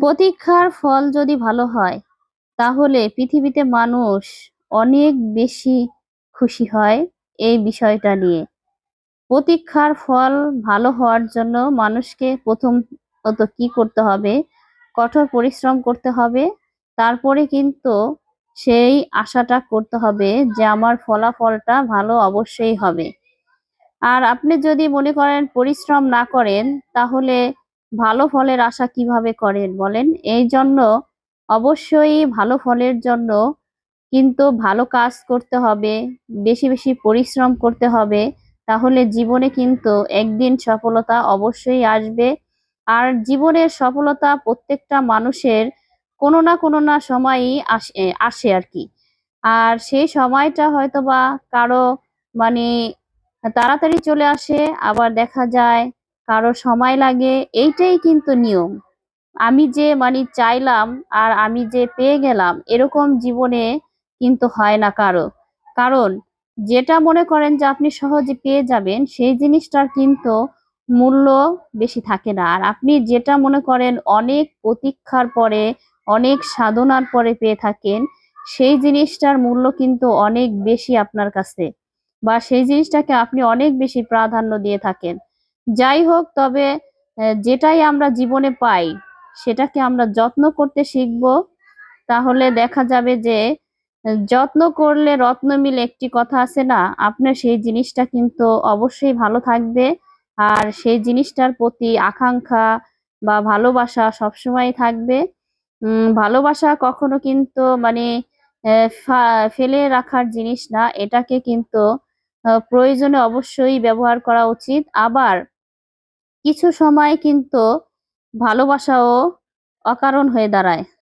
প্রতীক্ষার ফল যদি ভালো হয়, তাহলে পৃথিবীতে মানুষ অনেক বেশি খুশি হয় এই বিষয়টা নিয়ে। প্রতীক্ষার ফল ভালো হওয়ার জন্য মানুষকে প্রথমত কি করতে হবে? কঠোর পরিশ্রম করতে হবে। তারপরে কিন্তু সেই আশাটা করতে হবে যে আমার ফলাফলটা ভালো অবশ্যই হবে। আর আপনি যদি মনে করেন পরিশ্রম না করেন, তাহলে ভালো ফলের আশা কীভাবে করেন বলেন? এই জন্য অবশ্যই ভালো ফলের জন্য কিন্তু ভালো কাজ করতে হবে, বেশি বেশি পরিশ্রম করতে হবে, তাহলে জীবনে কিন্তু একদিন সফলতা অবশ্যই আসবে। আর জীবনের সফলতা প্রত্যেকটা মানুষের কোনো না কোনো না সময়ই আসে আসে আর কি। আর সেই সময়টা হয়তোবা কারও মানে তাড়াতাড়ি চলে আসে, আবার দেখা যায় কারও সময় লাগে, এইটাই কিন্তু নিয়ম। আমি যে মানে চাইলাম আর আমি যে পেয়ে গেলাম, এরকম জীবনে কিন্তু হয় না কারও। কারণ যেটা মনে করেন যে আপনি সহজে পেয়ে যাবেন, সেই জিনিসটার কিন্তু মূল্য বেশি থাকে না। আর আপনি যেটা মনে করেন অনেক প্রতীক্ষার পরে, অনেক সাধনার পরে পেয়ে থাকেন, সেই জিনিসটার মূল্য কিন্তু অনেক বেশি আপনার কাছে। বা সেই জিনিসটাকে আপনি অনেক বেশি প্রাধান্য দিয়ে থাকেন। যাই হোক, তবে যেটাই আমরা জীবনে পাই, সেটাকে আমরা যত্ন করতে শিখব। তাহলে দেখা যাবে যে যত্ন করলে রত্ন মিলে একটি কথা আছে না? আপনার সেই জিনিসটা কিন্তু অবশ্যই ভালো থাকবে। আর সেই জিনিসটার প্রতি আকাঙ্ক্ষা বা ভালোবাসা সবসময় থাকবে। ভালোবাসা কখনো কিন্তু মানে ফেলে রাখার জিনিস না। এটাকে কিন্তু প্রয়োজনে অবশ্যই ব্যবহার করা উচিত। আবার কিছু সময় কিন্তু ভালোবাসাও অকারণ হয়ে দাঁড়ায়।